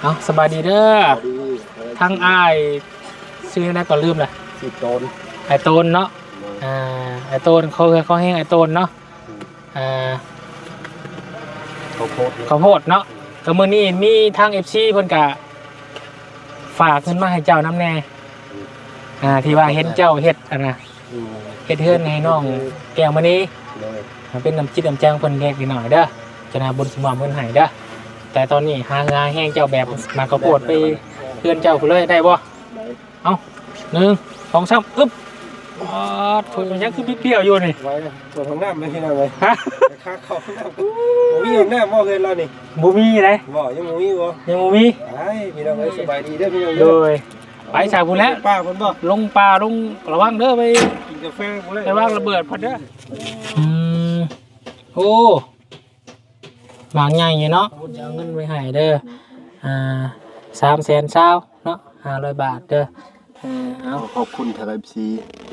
เอาสบายดีเด้อดีทั้งอ้ายชื่อนั่นก็ลืมเลยสิโตนไอโตนเนาะอ่าไอโตนเขาเขาให้ไอโตนเนาะอ่าเขาโพดข้าวโพดเนาะก็มื้อนี้มีทาง FC เพิ่นก็ฝากเงินมาให้เจ้าน้ำแน่อ่าที่ว่าเห็นเจ้าเฮ็ดอันน่ะอืมเฮ็ดเฮือนให้น้องแก้วมื้อนี้เลยเป็นน้ำจิตน้ำใจของเพิ่นเล็กนิดหน่อยเด้อจะนาบุญสมบัติเพิ่นให้เด้อ แต่ตอนนี้หางานแห้งเจ้าแบบมาข้าวโพดไปเพื่อนเจ้าพุ่นเลยได้บ่ได้เอาหนึ่งสองสามอึ๊บอ๋อถุยมันยังคือเปรี้ยวๆอยู่นี่ไว้นะตัวทางน้ำไม่ใช่น้ำเลยฮะค่าเข้าน้ำผมมีอยู่หน้าหม้อเลยเรานี่บ่มีเลยบ่ยังมีบ่ยังบ่มีไอ้พี่น้องเอ้ยสบายดีเด้อพี่น้องโดเด้อยไปจากพุ่นแล้วป้าเพิ่นบ่ลงป่าลงระวังเด้อไปกินกาแฟพุ่นเลยไปวางระเบิดพุ่นเด้ออืมโอ้ หมางใหญ่อยู่เนาะจะเอาเงินไว้ให้เด้ออ่าสามแสนเช้าเนาะห้าร้อยบาทเด้ออ่าเอาขอบคุณทาง FC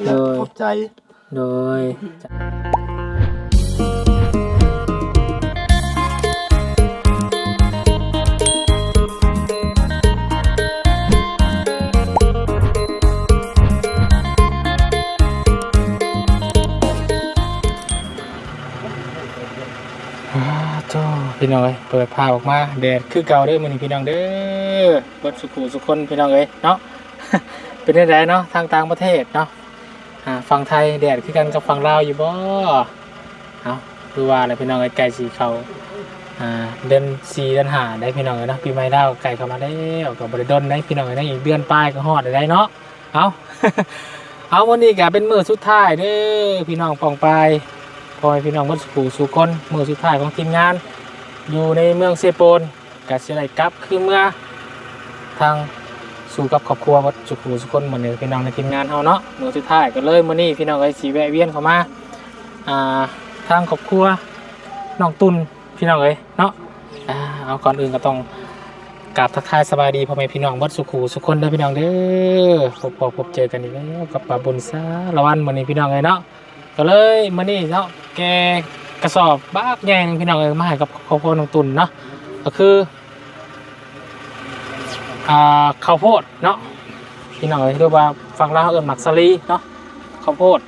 เลยขอบใจ โดย พี่น้องเอ้ยเปิดผ้าออกมาแดดคือเก่าเด้อมื้อนี้พี่น้องเด้อเบิดสุขุสุคนพี่น้องเอ้ยเนาะ เป็นได้ไดเนาะทางต่างประเทศเนาะอ่าฝั่งไทยแดดคือกันกับฝั่งลาวอยู่บ่เอาดูว่าอะไรพี่น้องไอ้ไก่สีเขาอ่าเดือนสี่เดือนห้าได้พี่น้องเอ้ยเนาะปีใหม่ดาวไก่เข้ามาแล้กับบริดนได้พี่น้องเอ้ยได้อีกเดือนปลายก็ฮอดได้เนาะเอาเอาวันนี้ก็เป็นมือสุดท้ายเด้อพี่น้องปองไปพอให้พี่น้องวัดสุขูสุคนมือสุดท้ายของทีมงาน อยู่ในเมืองเซโปนก็สิได้กลับคือเมื่อทางสู่กับครอบครัววัดสุขุสุคนเหมือนเดิพี่น้องในทีมงานเฮาเนาะมือสุดท้ายก็เลยมื้อนี้พี่น้องไอ้สีแวะเวียนเข้ามาอ่าทางครอบครัวน้องตุนพี่น้องเอ้ยเนาะอ่าเอาก่อนอื่นก็ต้องกราบทักทายสบายดีพ่อแม่พี่น้องวัดสุขุสุคนเด้อพี่น้องเด้อพบพบพบเจอกันอีกแล้วกับปาบุญซาละวันมื้อนี้พี่น้องเอ้ยเนาะก็เลยมื้อนี้เนาะแก กระสอบบ้ากใหญ่หนึงพี่น้องเอ้ยมาให้กับครอบครัวน้องตุนเนาะก็คืออ่าข้าวโพดเนาะพี่น้องเอ้ยเรียกว่าฟังลาวเอิ้นหมักสลีเนาะข้าวโพด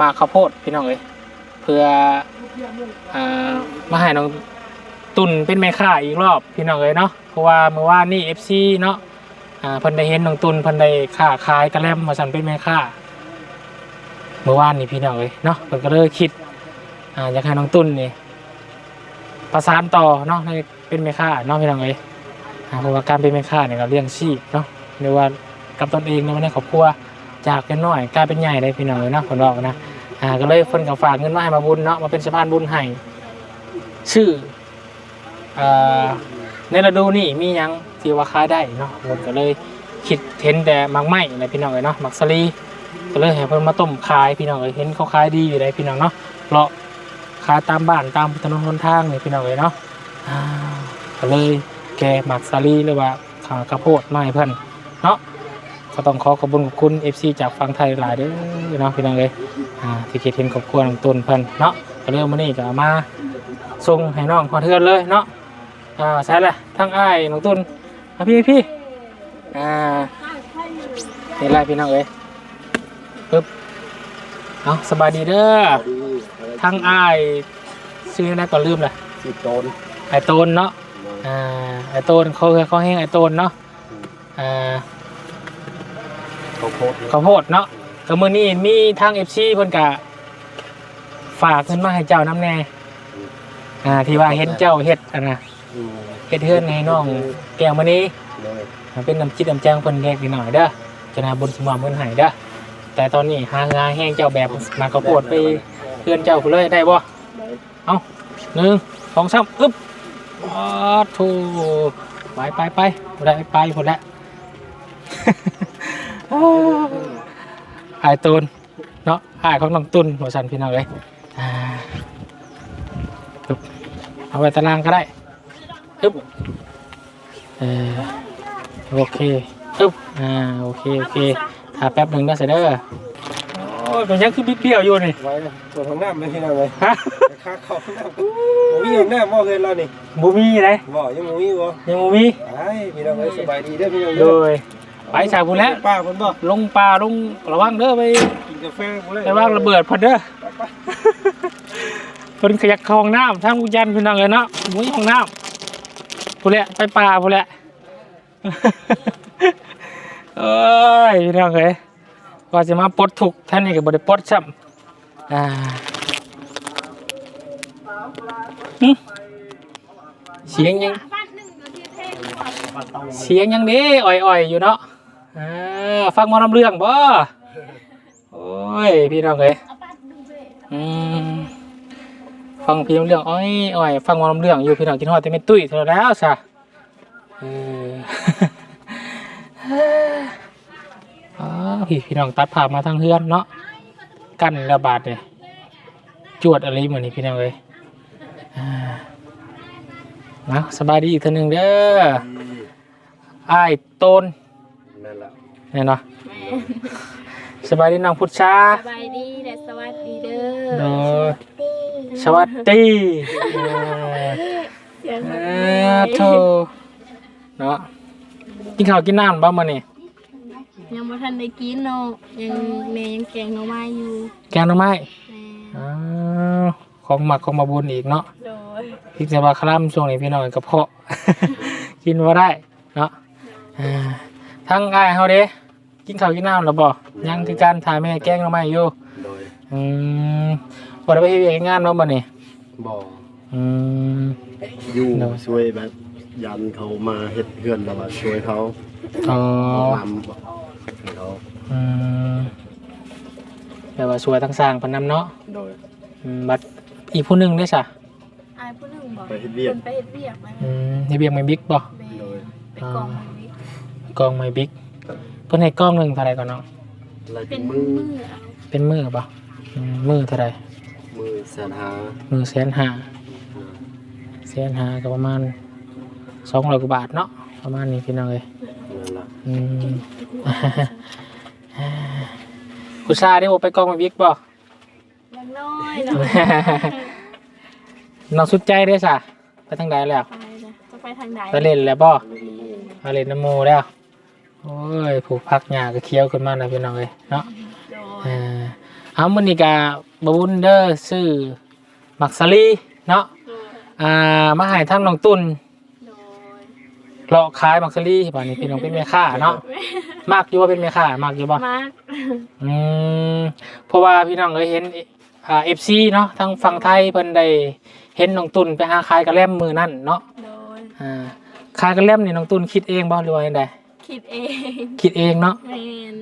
มาข้าวโพดพี่น้องเอ้ยเพื่ออ่ามาให้น้องตุนเป็นแม่ค้าอีกรอบพี่น้องเอ้ยเนาะเพราะว่าเมื่อวานนี่ FC เนาะอ่าพิ่นได้เห็นน้องตุนพิ่นได้ค้าขายกระแลมมาสั่นเป็นแม่ค้าเมื่อวานนี่พี่น้องเอ้ยเนาะเพิ่นก็เลยคิด อ่าอยากให้น้องตุนนี่ ประสานต่อเนาะให้เป็นแม่ค้าเนาะพี่น้องเอ้ยอ่าเพราะว่าการเป็นแม่ค้าเนี่ยก็เลี้ยงชีพเนาะเรียกว่ากับตนเองเนาะในครอบครัวจากเป็นน้อยกลายเป็นใหญ่ได้พี่น้องเลยเนาะคนบอกนะอ่าก็เลยเพิ่นก็ฝากเงินมาให้มาบุญเนาะมาเป็นสะพานบุญให้ชื่ออ่าในฤดูนี้มียังที่ว่าขาได้เนาะผมก็เลยคิดเห็นแต่มักไหม้อะไรพี่น้องเลยเนาะมักสลีก็เลยให้เพิ่นมาต้มขายพี่น้องเลยเห็นเขาขายดีอยู่ได้พี่น้องเนาะเลาะ ขายตามบ้านตามถนนหนทางนี่พี่น้องเลยเนาะอ่าก็เลยแกหมักซาลีหรือว่าขากระโพดไมาให้เพื่อนเนาะก็ต้องขอขอบคุณขอบคุณ FC จากฝั่งไทยหลายเด้อเนาะพี่น้องเลยอ่าที่คิดเห็นขอบคุณของตุนเพิ่นเนาะก็เริ่มมานี่ก็มาส่งให้น้องพอเทือนเลยเนาะอ่าใช่ละทั้งอ้ายน้องตุนพี่พี่อ่านี่แหละพี่น้องเอ้ยปึ๊บเอาสบายดีเด้อ ทั้งอ้ายชื่อนั่นก็ลืมเลยสิโตนไอโตนเนาะอ่าไอโตนเขาเขาให้ไอโตนเนาะอ่าเขาโพดข้าวโพดเนาะก็มื้อนี้มีทาง FC เพิ่นก็ฝากเงินมาให้เจ้าน้ำแน่อ่าที่ว่าเห็นเจ้าเฮ็ดอันน่ะอืมเฮ็ดเฮือนให้น้องแก้วมื้อนี้เลยเป็นน้ำจิตน้ำใจของเพิ่นเล็กนิดหน่อยเด้อจะนาบุญสมบัติเพิ่นให้เด้อแต่ตอนนี้หางานแห้งเจ้าแบบมาข้าวโพดไป เพื่อนเจ้าพุ่นเลยได้บ่ได้เอาหนึ่งสองสามอึ๊บอ๋อทูไปไปไปบ่ได้ไปหมดแล้วอายตูนเนาะอายของน้องตุนหัวสันพี่น้องเลยอ่าปึ๊บเอาไว้ตารางก็ได้อึ๊บเออโอเคอึ๊บอ่าโอเคโอเคถ้าแป๊บหนึ่งได้เสร็จเด้อ โอ้ยมันยังคือบิ๊กเบี้ยวอยู่นี่ไว้นะตัวทางน้ำไม่ใช่น้ำเลยฮะค่าเข้าห้องน้ำกันบ่มีห้องน้ำบ่เฮือนเรานี่บ่มีเลยบ่ยังบ่มีบ่ยังบ่มีไอ้พี่น้องเอ้ยสบายดีเด้อพี่น้องโดเด้อยไปจากพุ่นแล้วป้าเพิ่นบ่ลงป่าลงระวังเด้อไปกินกาแฟพุ่นเลยระวังระเบิดเพิ่นเด้อเพิ่นขยักเข้าห้องน้ำทางอุยันพี่น้องเอ้ยเนาะบ่มีห้องน้ำพุ่นแหละไปป่าพุ่นแหละ เอ้ยพี่น้องเอ้ย ว่าจะมาปลดทุกท่านนี่ก็บ่ได้ปลดซ้ำอ่าเสียงยังเสียงยังด้อ่อยๆ อยู่เนาะฟังมอลำเรื่องบ่โอ้ยพี่น้องเอ้ยฟังพี่ลำเรื่องอ้อยอ้อยฟังมอลำเรื่องอยู่พี่น้องกินฮอดแต่ไม่ตุ้ยเท่าแล้วซะเออ พี่พี่น้องตัดภาพมาทางเฮือนเนาะกั้นระบาดเนี่ยจวดอะไรเหมือนนี้พี่น้องเอ้ยอ่านะสบายดีอีกเทีนึงเด้ออ้ายโตนนั่นล่ะเนี่ยเนาะสบายดีน้องพุทธชาสบายดีและสวัสดีเด้โดอยสวัสดีเออเสียงเออโธ่เนาะกินข้าวกินน้ำบ้างมาเนี่ย ยังบ่ทันได้กินเนาะยังแม่ยังแกงหน่อไม้อยู่แกงหน่อไม้แม่อ้าวของหมักของมาบุญอีกเนาะโดยพี่จะมาคลั่มช่วงนี้พี่น้องกระเพาะ กินว่าได้เนาะอ่าทั้งอ้ายเฮาเด้กินข้าวกินน้ำแล้วบ่ยังคือการถ่ายแม่แกงหน่อไม้อยู่โดยอืมบ่ได้ไปเฮ็ดเวียกงานเนาะบ่นี่บ่อืมอยู่เนอะช่วยแบบยันเขามาเฮ็ดเฮือนแล้วว่าช่วยเขาอ๋อ นำให้ เขาอืมแต่ว่าสวยทั้งสร้างเพนนำเนาะโดยอืมบัดอีกผู้หนึงได้ซะอายผู้หนึงบอกไปเฮ็ดเวียก พิ่นไปเฮ็ดเวียกมาอืมนี่เบียงไม่บิ๊กบ่แม่โดยไปกองมันวิกล้องไม่บิ๊กเพิ่นให้กล้องหนึงเท่าไหร่ก่อนเนาะลายเป็เป็นนมืมืออเอาเป็นมือบ่อืมมือเท่าไหร่มือแสนหามือแสนห้า อ่าแสนห้าก็ประมาณ200กว่าบาทเนาะประมาณนี้พี่น้องเอ้ยนั่นล่ะ อืมผู้ชายนี่บ่ไปกล้องไม่บิ๊กบ่ยังน้อยเนาะน้องสุดใจได้อซะไปทางใดแล้วไปนะจะไปทางใดไปเล่นแล้วบ่ไปเล่นน้ำหมูแล้วโอ้ยผูกพักหญ้าก็เคี้ยวขึ้นมาแล้วพี่น้องเอ้ยเนาะโดเอยอเอามื้อนี้ก็บ่บุญเด้อซื้อมักสลีเนาะโดยอ่ามาให้ทางน้องตุนโดย เลาะขายมักสลีบัดนี้พี่น้องเป็นแม่ค้าเนาะมากอยู่ว่าเป็นแม่ค้ามากอยู่บ่มากอืมเพราะว่าพี่น้องเอ้ยเห็นอ่า FC เนาะทางฝั่งไทยเพิ่นได้เห็นน้องตุนไปหาขายกระแลมมือนั่นเนาะโดยอ่าขายกระแลมนี่น้องตุนคิดเองบ่หรือว่าจังไดคิดเองคิดเองเนาะแม่น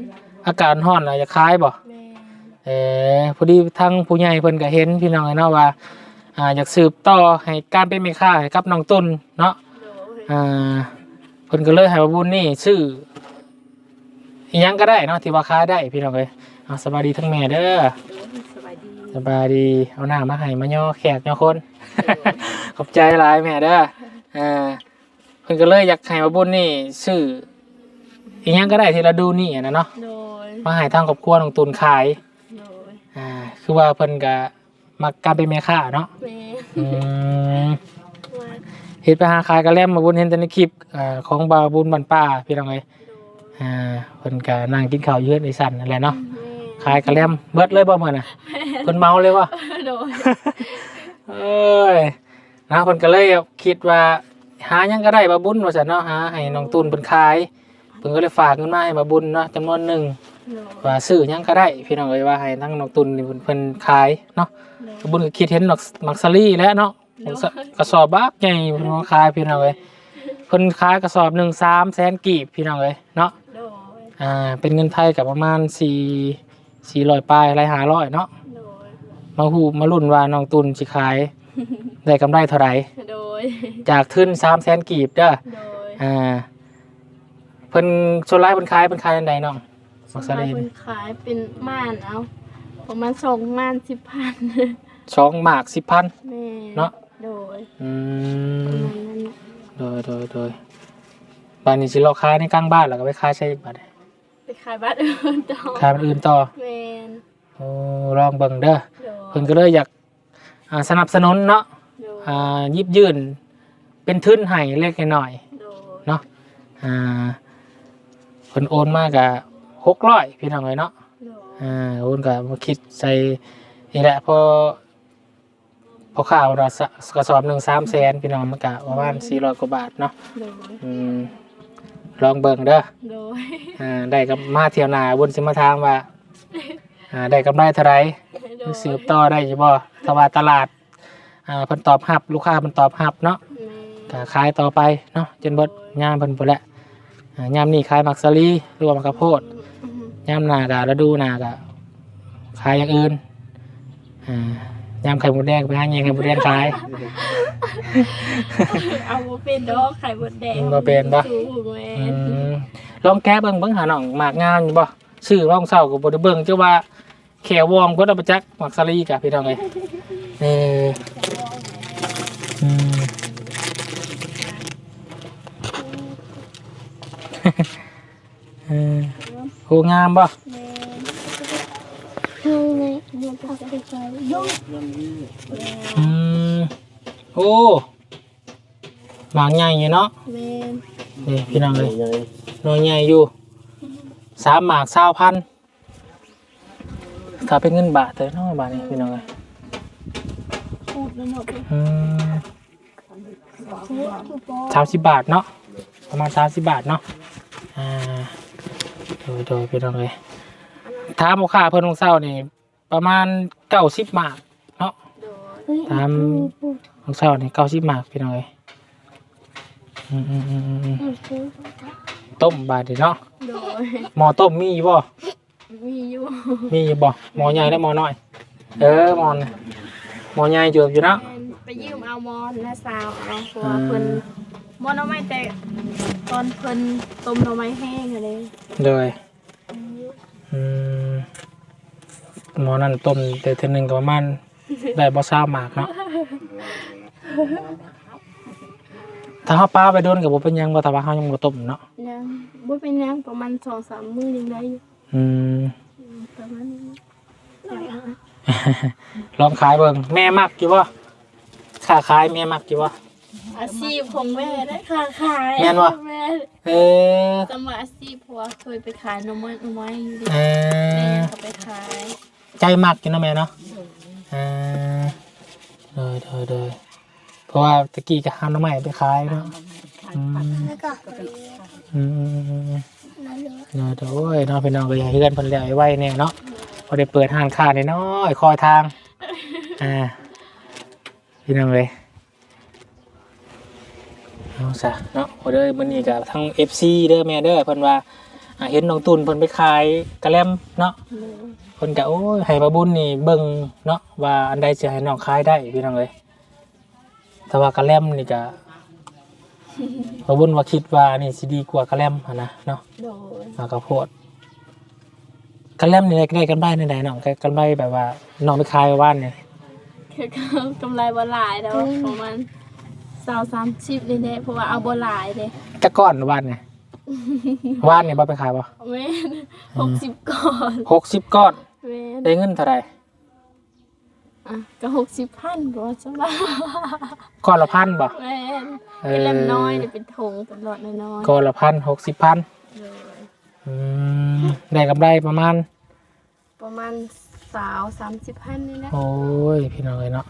อากาศร้อนน่ะจะขายบ่แม่นเออพอดีทางผู้ใหญ่เพิ่นก็เห็นพี่น้องเนาะว่าอ่าอยากสืบต่อให้การเป็นแม่ค้าให้กับน้องตุนเนาะโดยอ่า เพิ่นก็เลยให้ว่าบุญนี่ชื่ออิหยังก็ได้เนาะที่ว่าขายได้พี่น้องเอ้ยเอาสบายดีทั้งแม่เด้อโดยสบายดีสบายดีเอาหน้ามาให้มาย่อแขกย่อคน ขอบใจหลายแม่เด้ออ่าเพิ่นก็เลยอยากให้ว่าบุญนี่ชื่ออิหยังก็ได้ที่เราดูนี่อะนะเนาะโดยมาให้ทางครอบครัวน้องตุนขายโดยอ่าคือว่าเพิ่นก็มักการเป็นแม่ค้าเนาะแม่อืมว่า เฮ็ดไปหาขายกระแลมมาบุญเห็นแต่ในคลิปอ่าของบาวบุญบันป้าพี่น้องเอ้ยโดยอ่าเพิ่นก็นั่งกินข้าวอยู่เฮือนไอ้สันนั่นแหละเนาะแม่ขายกระแลมเบิดเลยบ่มื้อน่ะเพิ่นเมาเลยว่ะโดยเอ้ยนะเพิ่นก็เลยคิดว่าหาหยังก็ได้บาวบุญว่าซั่นเนาะหาให้น้องตุนเพิ่นขายเพิ่นก็เลยฝากเงินมาให้บาวบุญเนาะจำนวนหนึ่งโดยว่าซื้อหยังก็ได้ พี่น้องเอ้ยว่าให้ทั้งน้องตุนนี่เพิ่นเพิ่นขายเนาะโดบุญก็คิดเห็นดอกมักซารี่แล้วเนาะเนาะ กระสอบบักใหญ่เพิ่นมาขายพี่น้องเอ้ยเพิ่นขายกระสอบหนึ่งสามแสนกีบพี่น้องเอ้ยเนาะโดยอ่าเป็นเงินไทยกับประมาณสี่สี่ร้อยปลายไรหาร้อยเนาะโดยมาหูมาลุ่นว่าน้องตุนสิขาย ได้กำไรเท่าไหร่โดยจากทุนสามแสนกีบเด้อโดยอ่าเพิ่นโซนไลฟ์เพิ่นขายเพิ่นขายอันใดน้องมักซาสมัยรี่คนขายเป็นม่านเอาประมาณสองม่านสิบพันสองหมากสิบพัน แม่เนาะ โดยอืประมมาณนั้นโดยโดยโดยบ้านนี้สิเราขายในกลางบ้านแล้วก็ไปขายใช้บัตรไปขายบัตรอื่นต่อขายมันอื่นต่อแมนโอ้ลองเบิ่งเด้อโดเพิ่ยนก็เลยอยากอ่าสนับสนุนเนาะโดยอ่ายิบยื่นเป็นทุนให้เล็กน้อยโดยเนาะอ่าเพิ่นโอนมากะหกร้อยพี่น้องเลยเนาะ โดยอ่าโอนกะมาคิดใส่นี่แหละพอ พอข่าวเราสะกระสอบหนึ่งสามแสนพี่น้องมันกะประมาณสี่ร้อยกว่าบาทเนาะโดยอืมลองเบิ่งเด้อโดยอ่าได้กับมาเที่ยวหนาบนสิมาถามว่าอ่าได้กำไรเท่าไหร โดยสืบต่อได้ใช่บ่ถ้าว่าตลาด อ่าเพิ่นตอบรับลูกค้าเพิ่นตอบรับเนาะแม่ก็ขายต่อไปเนาะจนเบิดยามเพิ่นพุ่นแหละอ่ายามนี้ขายมักสลีหรือว่ามักกะโพดอืมยามหน้าก็ฤดูหน้าก็ขายอย่างอื่นอ่า ยามไข่มดแดงไปหาแยงไข่มดแดงขาย เอาบ่เป็นดอกไข่บดแดงบ่เป็นปะสูงแม่อืมลองแก้เบิ่งเบิ่งหาน้องหมากงามอยู่บ่ชื่อว่องเศร้าก็บ่ได้เบิ่งเจ้าว่าแขววอมก็ได้ประจักษ์มักสลีกะพี่น้องเอ้ยเอออืมเออโหงามบ่แม่เฮ้ยแม่ เดี๋ยวจะไปใช้ยกอืมโอ้หมากใหญ่อยู่เนาะแม่นี่พี่น้องเลยใหญ่หน่วยใหญ่อยู่สามหมากสาวพันถ้าเป็นเงินบาทเถอะเนาะบาทนี่พี่น้องเลยพูดแล้วเนาะไปอืมเฮ้ยคือปอสามสิบบาทเนาะประมาณสามสิบบาทเนาะอ่าโดยโดยพี่น้องเลยถามราคาเพิ่นของเศร้านี่ ประมาณเก้าสิบหมากเนาะ โดยตาม ของเศร้านี่เก้าสิบหมากพี่น้องเลยอืมอืมอืมอืมอืมต้มบาทเดีเนาะโดยหมอต้มมีอยู่บ่ มีอยู่มีอยู่บ่หมอใหญ่และหมอน้อย เออหมอนหมอใหญ่เจือบอยู่เนาะแม่ไปยืมเอามอนและสาวเอาเพราะว่าเพิ่นมอนเอาไม้แต่ตอนเพิ่นต้มหน่อไม้แห้งอะไรเลยอืม หมอนั่นต้มแต่เทอหนึงก็ประมาณได้บ่ซ่าหมากเนาะถ้าเฮาป้าไปโดนก็บ่เป็นหยังบ่ถ้าว่าเฮายังบ่ต้มเนาะยังบ่เป็นหยังประมาณ2-3มื้อยังได้อยู่อืมอืมประมาณนี้ลองขายเบิ่งแม่มักอยู่บ่ค้าขายแม่มักอยู่บ่ อาชีพของแม่ได้ค่ะขายแม่นวะ แม่เออสมัครอาชีพเพราะว่าเคยไปขายหน่อไม้หน่อไม้อยู่ดิเอแม่อก็ไปขาย ใจมักอยู่เนาะแม่เนาะอ่าเดยเดยเดยเพราะว่าตะกี้ก็หาหน้ำใหม่ไปขายเนาะอืมแล้วก็อืมอืมอืมอืมนั่นเลยเนาะเดี๋ยวโอ้ยเนาะพี่น้องก็อยากเพื่อนเพิ่นเลี้ยไว้ไว้เนี่ยเนาะพอได้เปิดห้างค้าในน้อยคอยทางอ่าพี่น้องเลยเอาซะเนาะพอเด้อมื้อนี้ก็ทั้ง FC เด้อแม่เด้อเพิ่นว่าอ่าเห็นน้องตุนเพิ่นไปขายกระแลมเนาะ เพิ่นก็โอ้ยให้บาบุญนี่เบิ่งเนาะว่าอันใดจะให้น้องขายได้พี่น้องเลยแต่ว่ากระแลมนี่ก็บาบุญว่าคิดว่านี่สิดีกว่ากระแลมหั้นนะเนาะโดยมากระโพดกระแลมนี่ได้ได้กันได้ในไหนน้องกันได้แบบว่าน้องไปขายว่านเนี่ยคือกำไรบ่หลายแล้วประมาณสาวสามสิบนี่แหละเพราะว่าเอาบ่หลายเลยจะก้อนว่านเนี่ยว่านเนี่ยบ่ไปขายบ่แม่หกสิบก่อน หกสิบก้อน แม่ได้เงินเท่าไหร่อะก็หกสิบพันก็สบายก้อนละพันบ่แม่เอเป็นอเล่มน้อยเนี่ยเป็นถงเป็นหลอดน้อยก้อนละพันหกสิบพันๆเลยอืมได้กำไรประมาณ ประมาณสาวสามสิบพันนี่แหละโอ้ยพี่น้องเลยเนาะ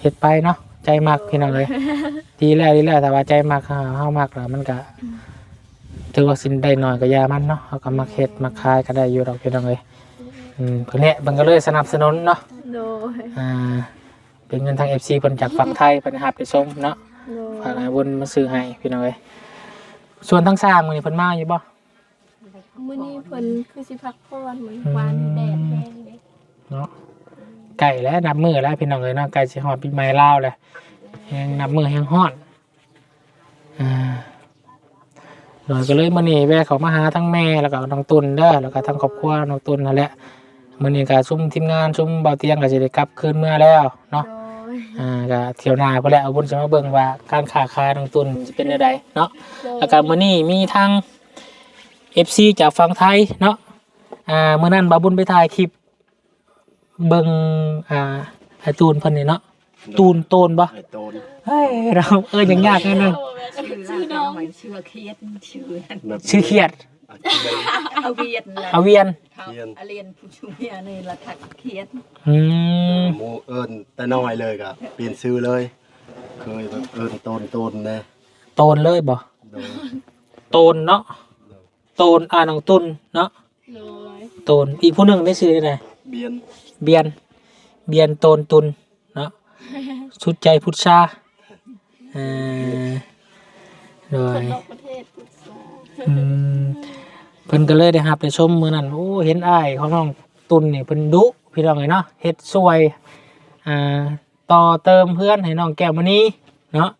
เฮ็ดไปเนาะใจมากพี่น้องเลยดีแล้วดีแล้วแต่ว่าใจมากเฮาเฮามากแล้วมันก็ ถือว่าสินได้หน่อยก็อยามันเนาะเฮาก็มาเฮ็ดมาขายก็ได้อยู่ดอกพี่น้องเลยอืมเพิ่นเนี่ยเพิ่นก็เลยสนับสนุนเนาะโดยอ่าเป็นเงินทาง FC เพิ่นจากฝั่งไทยเพิ่นรับไปส่งเนาะโดยฝากให้บุญมาซื้อให้พี่น้องเลยส่วนทั้งสร้างมื้อนี้เพิ่นมาอยู่บ่มื้อนี้เพิ่นคือสิพักผ่อนเหมือนวานแดดแห้งเด้เนาะไก่แล้วนับมือแล้วพี่น้องเลยเนาะไก่สิฮอดปีใหม่ลาวแล้วยังนับมือยังฮอดอ่า โดยก็เลยมื้อนี้แวะเขามาหาทั้งแม่แล้วก็น้องตุนเด้อแล้วก็ทั้งครอบครัวน้องตุนนั่นแหละมื้อนี้ก็ซุ่มทีมงานซุ่มเบาเตียงก็สิได้กลับคืนเมื่อแล้วเนาะโดยอ่าก็เที่ยวหน้าพุ่นแหละเอาบุญจะมาเบิ่งว่าการค้าขายน้องตุนสิเป็นจังไดเนาะโดยแล้วก็มื้อนี้มีทาง FC จากฝั่งไทยเนาะอ่ามื้อนั้นบาบุญไปถ่ายคลิปเบิ่งอ่าไอ้ตูนเพิ่นนี่เนาะตูนโตนบ่ไอ้โตน เฮ้ยเราเอ้ยยังยากเลยเนึงชื่อน้องเชื่อเครียดชื่อนั่นแบบชื่อเขียดเอาเวียนละเอาเวียนเขาเอาเรียนผู้ช่วยนี่ละถักเครียดอืมหมูเอิญแต่น้อยเลยก็เปลี่ยนชื่อเลย เคยแบบเอิญโตนโตนนะโตนเลยบ่โดยโตนเนาะโตนอ่าน้องตุนเนาะเลยโตนอีกผู้หนึงได้ชื่ออะไรเบียนเบียนเบียนโตนตุนเนาะชุดใจพุทธาเออโดคนยนอกประเทศปรึกษาอืมเพิ่นก็เลยได้รับได้ชมมื้อนั้นโอ้เห็นอ้ายของน้องตุนนี่เพิ่นดุพี่น้องเอ้ยเนาะเฮ็ดสวยอ่าต่อเติมเพื่อนให้น้องแก้วมณีเนาะ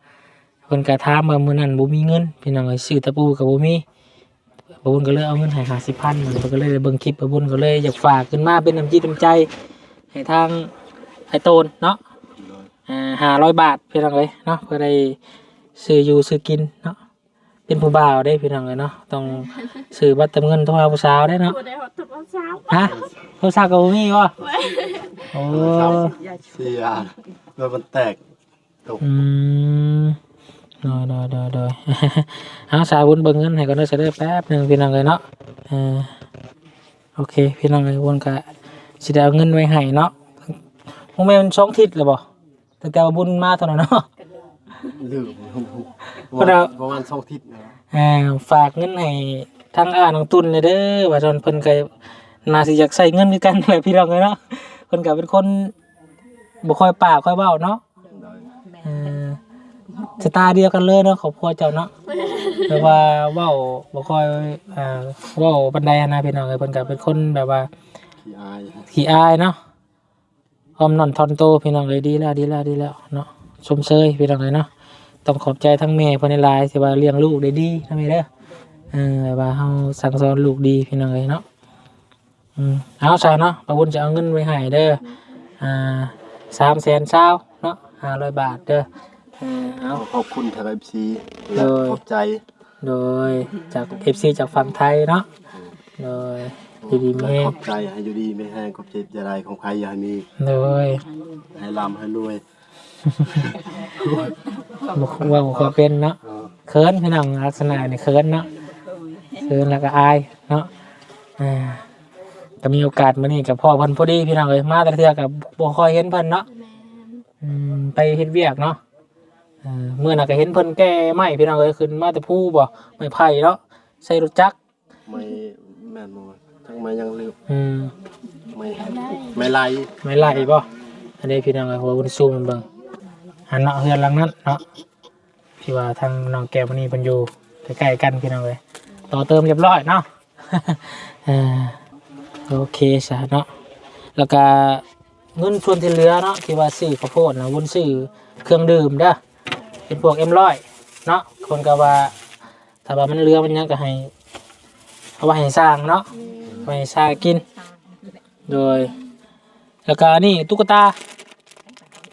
เพิ่นก็ถามว่ามื้อนั้นบ่มีเงินพี่น้องเอ้ยซื้อตะปูก็บ่มีบ่บุญก็เลยเอาเงินให้50,000มันเพิ่นก็เลยเบิ่งคลิปบ่บุญก็เลยอยากฝากขึ้นมาเป็นน้ำจิตน้ำใจให้ทางไอ้โตนเนาะ ห้าร้อยบาทพี่น้องเลยเนาะเพื่อได้ซื้ออยู่ซื้อกินเนาะเป็นผู้บ่าวได้พี่น้องเลยเนาะต้องซื้อบัตรเติมเงินโทรหาผู้สาวได้เนาะตัวได้ฮอตทุกวันเช้าฮะโทรศัพท์กับบ่มีวะโอ้อย่าเสียแบบมันแตกตกอืมดอยดอยดอยดอยเอาสาวบุญเบิ่งเงินให้ก่อนเด้อเสยเด็จแป๊บหนึงพี่น้องเลยเนาะเออโอเค พี่น้องเลยวนกะสิได้เอาเงินไว้ให้เนาะพวกแม่มันช่องทิศเลยบ่ แต่แต่ว่าบุญมาเท่านั้นเนาะลืมเพราะเราประมาณสองทิศนะอ่าฝากเงินให้ทางอ่าน้องตุนเลยเด้อว่าตอนเพิ่นก็น่าสิอยากใส่เงินคือกันแหละพี่น้องเอ้ยเนาะเพิ่นก็เป็นคนบ่ค่อยปากค่อยเว้าเนาะโดยเออสไตล์เดียวกันเลยเนาะครอบครัวเจ้าเนาะแต่ว่าเว้าบ่ค่อยอ่าเว้าปานใดอะนะพี่น้องเอ้ยเพิ่นก็เป็นคนแบบว่าขี้อายขี้อายเนาะ ออมนอนทอนโตพี่น้องเอ้ยดีแล้วดีแล้วดีแล้วเนาะชมเชยพี่น้องเอ้ยเนาะต้องขอบใจทั้งแม่พนนหลายที่ว่าเลี้ยงลูกได้ดีนะแม่เด้อเออบบว่าเขาสั่งสอนลูกดีพี่น้องเลยเนาะอืมเอาใช่เนาะปะวุนจะเอาเงินไว้ให้เด้ออ่าสามแสนเช้าเนาะห้าร้อยบาทเด้อเออเอา ขอบคุณทางเอฟซีโดยขอบใจ โดยจากเอฟซีจากฝั่งไทยเนาะ โดย ดีดีและแม่ขอบใจให้อยู่ดีไม่แห้งขอบใจจะได้ของใครอย่าให้มี โดยให้ร่ำให้รวยบอกว่าบอกว่าเป็นเนาะเออเคินพี่น้องลักษณะนี่เคินเนาะเคินแล้วก็อายเนาะอ่าก็มีโอกาสมานี่กับพ่อเพิ่นพอดีพี่น้องเลยมาแต่เทื่อกับบ่ค่อยเห็นเพิ่นเนาะแม่นอืมไปเฮ็ดเวียกเนาะเออเมื่อน่ะก็เห็นเพิ่นแก่ไม้พี่น้องเอ้ยขึ้นมาแต่ผู้บ่ไม้ไผ่เนาะใส่รถจักรไม่แม่นบ่ ทั้งไม่ยังลืมอืมไม่ไม่ไล่ไม้ไล่บ่อันนี้พี่น้องเอ้ยหัวบุญซูมมันเบิ่งหันเนาะเฮือนหลังนั้นเนาะพี่ว่าทางน้องแก้วมันนี่เพิ่นอยู่ใกล้ๆกันพี่น้องเอ้ยต่อเติมเรียบร้อยเนาะ เออโอเคซะเนาะแล้วก็เงินส่วนที่เหลือเนาะที่ว่าซื้อข้าวโพดนะวุ้นซื้อเครื่องดื่มเด้อเป็นพวกเอ็มร้อยเนาะคนก็ว่าถ้าว่ามันเรือมันยังก็ให้เอาไว้ให้สร้างเนาะเอา ไว้ให้สร้ากิน โดย แล้วก็นี่ตุ๊กตา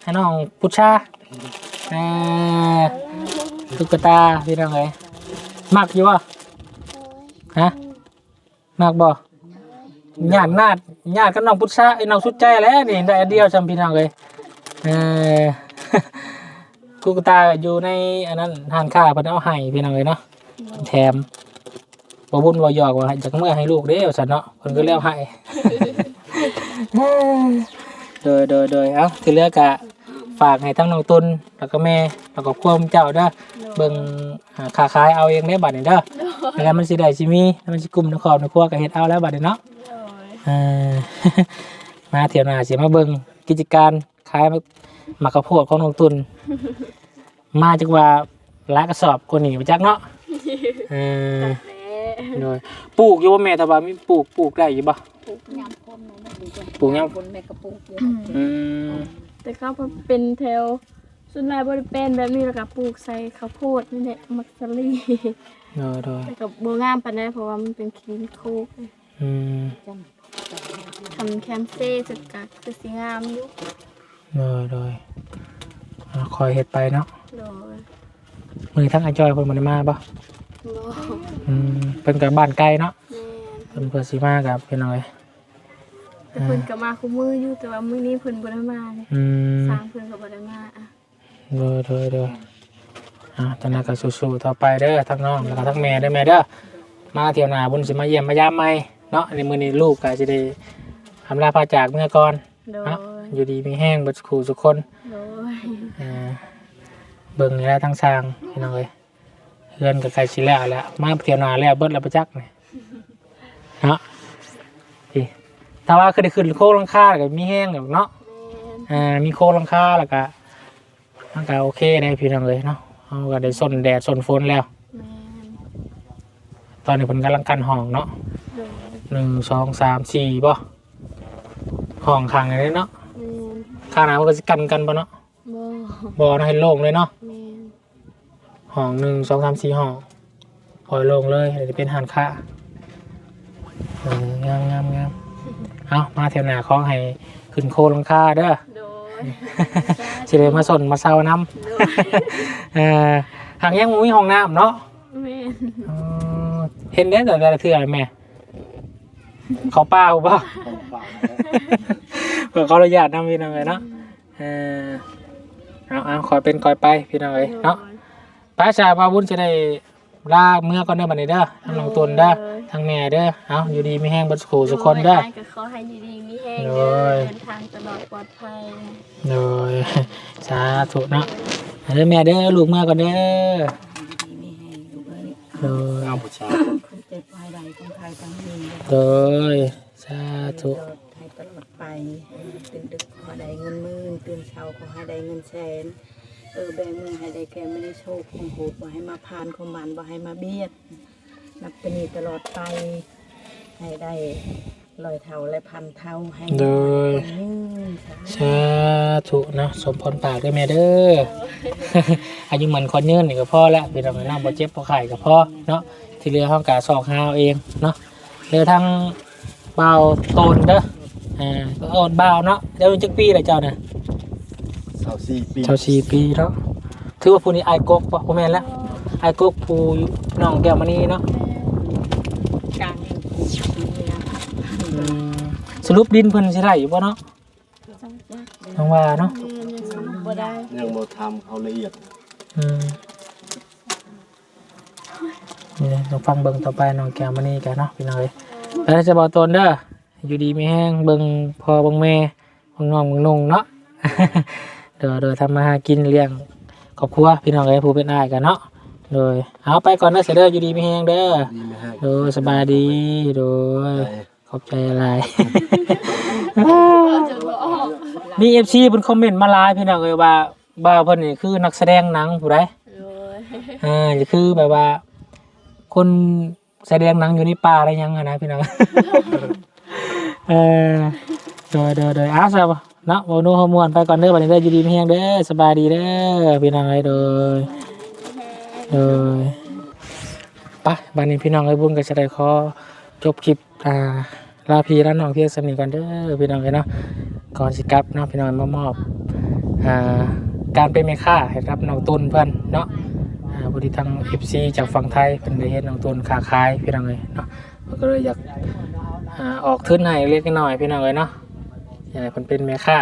ให้น้องพุชชาอ่อตุ๊กตาพี่น้องเอ้ยมักอยู่วะฮะมักบ่ญาตินาดญาติกับน้องพุชชาไอ้น้องสุดใจแล้วนี่ได้อันเดียวจำพี่น้องเลยเออตุ๊กตาอยู่ในอันนั้นทานข้าวเพิ่นเอาให้พี่น้องเลยเนาะแถม บ่บุญบ่หยอกว่าจากเมื่อให้ลูกเด้อสันเนาะเพิ่นก็เลี้ยวให้ โดยโดยโดยเอ้าที่เหลือกะฝากให้ทั้งน้องตุนแล้วก็แม่แล้วก็พวกเจ้าเด้อเบิ่งหาค้าขายเอาเองได้บัดนี้เด้อแล้วมันสิได้สิมีแล้วมันสิกลุ่มในครอบในครัวก็เฮ็ดเอาแล้วบัดนี้เนาะโดยเออมาเที่ยวหน้าสิมาเบิ่งกิจการขายหมักข้าวโพดของน้องตุนมาจักว่าหลายกระสอบกว่านี้ไปจักเนาะเออแม่ โดยปลูกอยู่บ่แม่ถ้าว่ามีปลูกปลูกได้อยู่บ่ยามคนนะไม่ดีกว่าปลูกยังคนแม่กระปุกอยู่อืมแต่ก็เป็นแถวส่วนหลายบริเป็นแบบนี้แล้วก็ปลูกใส่ข้าวโพดนี่แหละมักสลีโดยโดยแต่ก็บ่งามปานใดเพราะว่ามันเป็นคลีนโคกอืมทำแคมเซ่สุดก็คือสิงามอยู่โดยโดยอ่าคอยเฮ็ดไปเนาะโดยมื้อนี้ทั้งอาจอยเพิ่นบ่ได้มาบ่ บ่อืมเพิ่นก็บ้านไกลเนาะแม่นเพิ่นเพิ่นสิมากับพี่น้อยแต่เพิ่นก็มาคุมืออยู่แต่ว่ามื้อนี้เพิ่นบ่ได้มาเลยอืม สร้างเพิ่นก็บ่ได้มาอะเด้อเด้อเด้ออ่าตอนนั้นก็สู้ๆต่อไปเด้อทั้งน้องแล้วก็ทั้งแม่เด้อแม่เด้อ มาเที่ยวหน้าบุญสิมาเยี่ยมมายามใหม่เนาะในมื้อนี้ลูกก็สิได้อำลาพาจากเมื่อก่อน โดยเนาะ อยู่ดีมีแห้งเบ่คู่ทุกคนโดยอ่าเบิ่งนี่แหละทั้งสร้างพี่น้องเอ้ย เฮือนก็ใกล้สิแล้วแหล้วมาเที่ยวหน้าแล้วเบิดแล้วประจักนี่เนาะพี่ถ้าว่าคือได้ขึ้นโค้งหลังคาก็มีแห้งแล้วเนาะแม่นอ่ามีโค้งหลังคาแล้วก็มันก็โอเคได้พี่น้องเลยเนาะเอาก็ได้ส้นแดดส้นฝนแล้วแม่นตอนนี้ผมกำลังกันห้องเนาะโดยหนึ่งสองสามสี่ป่ะห้องข้างเลยเนาะแม่นข้างหน้ามันก็จะกันกันป่ะเนาะบ่บอเนาะให้โล่งเลยเนาะแม่น ห้องหนึ่งสองสามสี่ห้องปล่อยโล่งเลยเดี๋ยวจะเป็นหันค่าเอองามงามงามเอามาเที่ยวหน้าขอให้ขึ้นโค้งหลังคาเด้อโดยสิเลยมาสนมาเศร้าน้ำโดยเออทางยังบ่มีห้องน้ำเนาะแม่นอ๋อเห็นได้แต่แต่ละเทื่อแม่เขาป้ากูป่ะของฝากเผื่อเขาระยะนำพี่น้องเลยเนาะเออเอาเอาคอยเป็นคอยไปพี่น้องเลยเนาะ ป้าชาป้าบุญจะได้ลาเมื่อก่อนเด้อบัดนี้เด้อทั้งน้องตุนเด้อทั้งแม่เด้อเอาอยู่ดีไม่แห้งบัดขู่สุกคนเด้อโยก็ขอให้ดีๆมีแห้งโดเดิยนทางตลอดปลอดภัยโดยสาธุเนาะเด้อแม่เด้อลูกเมื่อก่อนเด้อดีมีแห้งอยู่เอ้ยโดยเอาผู้ชายคนเจ็บภายใดคนไทยทั้งนี้โดยสาธุให้ตลอดไปตื่นดึกขอได้เงินหมื่นตื่นเช้าขอให้ได้เงินแสน เออแบ่งมือให้ได้แก่ไม่ได้โชคของโหดบ่ให้มาพานของมันบ่ให้มาเบียด นับเป็นนี้ตลอดไป ให้ได้ลอยเท่าและพันเท่าให้โดยคนยืนสาธุสาธุเนาะสมพรปากด้วยแม่เด้อ อายุเหมือนคนยืนนี่ก็พอแล้วเป็นอะไรเนาะบ่เจ็บบ่ไข้ก็พอเนาะที่เหลือห้องกาสอกหาเอาเองเนาะเหลือทางเบาโตนเด้ออ่าก็โอนเบาเนาะเดี๋ยวจักปีเลยเจ้าน่ะ สาวสี่ปีเจ้าสี่ปีเนาะถือว่าผู้นี้อายกกบ่บ่แม่นแล้วอายกกผู้น้องแก้วมณีเนาะกลางปีนี้นะอืมสรุปดินเพิ่นสิได้อยู่บ่เนาะจังจักต้องว่าเนาะแม่นยังสรุปบ่ได้ยังบ่ทำเขาละเอียดอืมนี่เลยต้องฟังเบิ่งต่อไปน้องแก้วมานี่กันเนาะพี่น้องเอ้ยแล้วจะบอกตนเด้ออยู่ดีมีแห้งเบิ่งพอเบิ่งแม่เบิ่งน้องเบิ่งนุ่งเนาะ เดี๋ยวเดี๋ยวทำมาหากินเลี้ยงครอบครัวพี่น้องเอ้ยผู้เป็นอ้ายกันเนาะโดยเอาไปก่อนนะเสยเด้ออยู่ดีมีแห้งเด้อดีไหมฮะโดยสบายดีโดยใจขอบใจอะไร จะบ่ออกมี FC เพิ่นคอมเมนต์มาหลายพี่น้องเอ้ยว่าบ่าวเพิ่นนี่คือนักแสดงหนังผู้ใด โดยอ่าจะคือแบบว่า คนแสดงหนังอยู่ในป่าอะไรยังอะนะพี่น้อง เออโดยโดยโดยอ้าวสบ เนาะโมโนฮอร์โมนไปก่อนเด้อบัดนี้เด้ออยู่ดีไม่แห้งเด้อสบายดีเด้อพี่น้องเอ้ยโดยโดยไปบัดนี้พี่น้องเอ้ยบุญก็จะได้ขอจบคลิปอ่าลาพี่ลาน้องเพียงสำนีก่อนเด้อพี่น้องเอ้ยเนาะก่อนสิกลับเนาะพี่น้องมามอบอ่าการเป็นแม่ค้าให้รับน้องตุนเพื่อนเนาะอ่าบริทาง FC จากฝั่งไทยเป็นได้เฮ็ดน้องตูนค้าขายพี่น้องเอ้ยเนาะก็เลยอยากอ่าออกทุนให้เล็กน้อยพี่น้องเอ้ยเนาะ ยากให้เพิ่นเป็นแม่ค้า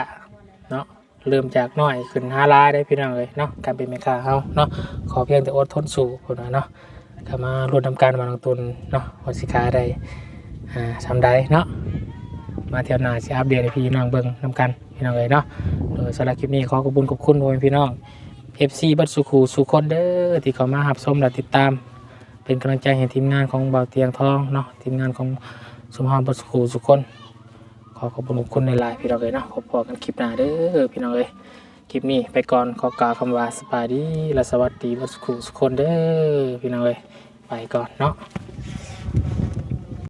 เนาะเริ่มจากน้อยขึ้นห้าล้านได้พี่น้องเอ้ยเนาะการเป็นแม่ค้าเฮาเนาะขอเพียงแต่อดทนสู้พุ่นว่าเนาะก็มาร่วดนำการมาน้องตูนเนาะว่าสิขาได้อ่าทำได้เนาะมาเที่ยวหน้าสิอัปเดตให้พี่น้องเบิ่งนำกันพี่น้องเอ้ยเนาะโดยสำหรับคลิปนี้ขอขอบคุณขอบคุณพ่อแม่พี่น้อง FC บัตสุขูสุคนเด้อที่เขามาหับชมและติดตาม เป็นกำลังใจให้ทีมงานของเบาเตียงทองเนาะทีมงานของสมหอมบัตสุขูสุคน ขอขอบคุณคุณในไลน์พี่น้องเลยเนาะพบพอกันคลิปหน้าเด้อพี่น้องเลยคลิปนี้ไปก่อนขอกล่าวคำว่าสบายดีและสวัสดีบัตสุขูสุคนเด้อพี่น้องเลยไปก่อนเนาะ